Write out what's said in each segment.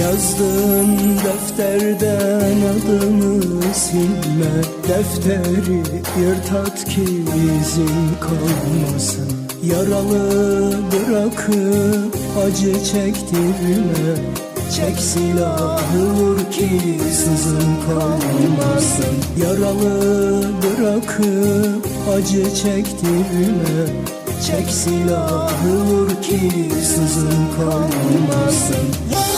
Yazdığın defterden adımı silme. Defteri yırtat ki izin kalmasın. Yaralı bırakıp acı çektirme. Çek silahı vur ki sızın kalmasın. Yaralı bırakıp acı çektirme. Çek silahı vur ki sızın kalmasın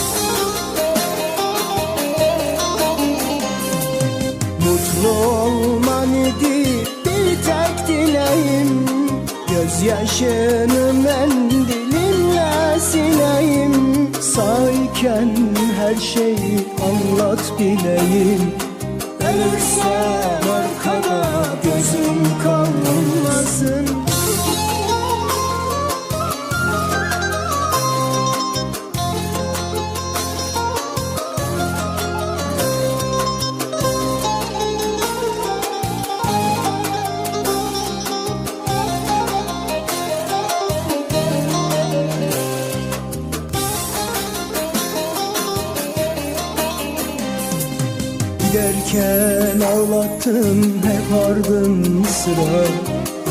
Gözyaşını mendilimle sileyim. Sağyken her şeyi anlat bileyim. Ölürsem arkada gözüm kalmasın Giderken ağlattın hep ardın sıra.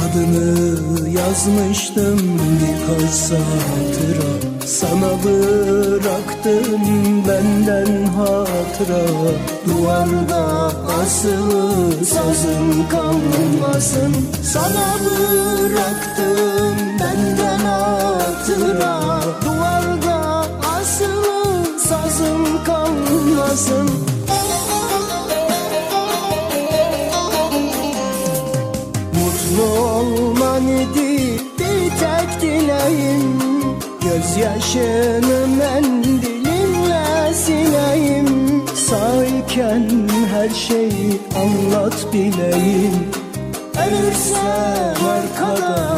Adını yazmıştım birkaç satıra Sana bıraktım benden hatıra. Duvarda asılı sazım kalmasın. Sana bıraktım benden hatıra Mutlu olman idi bir tek dileğim. Gözyaşını mendilimle sileyim Sağyken her şeyi anlat bileyim. Ölürsem arkada gözüm kalmasın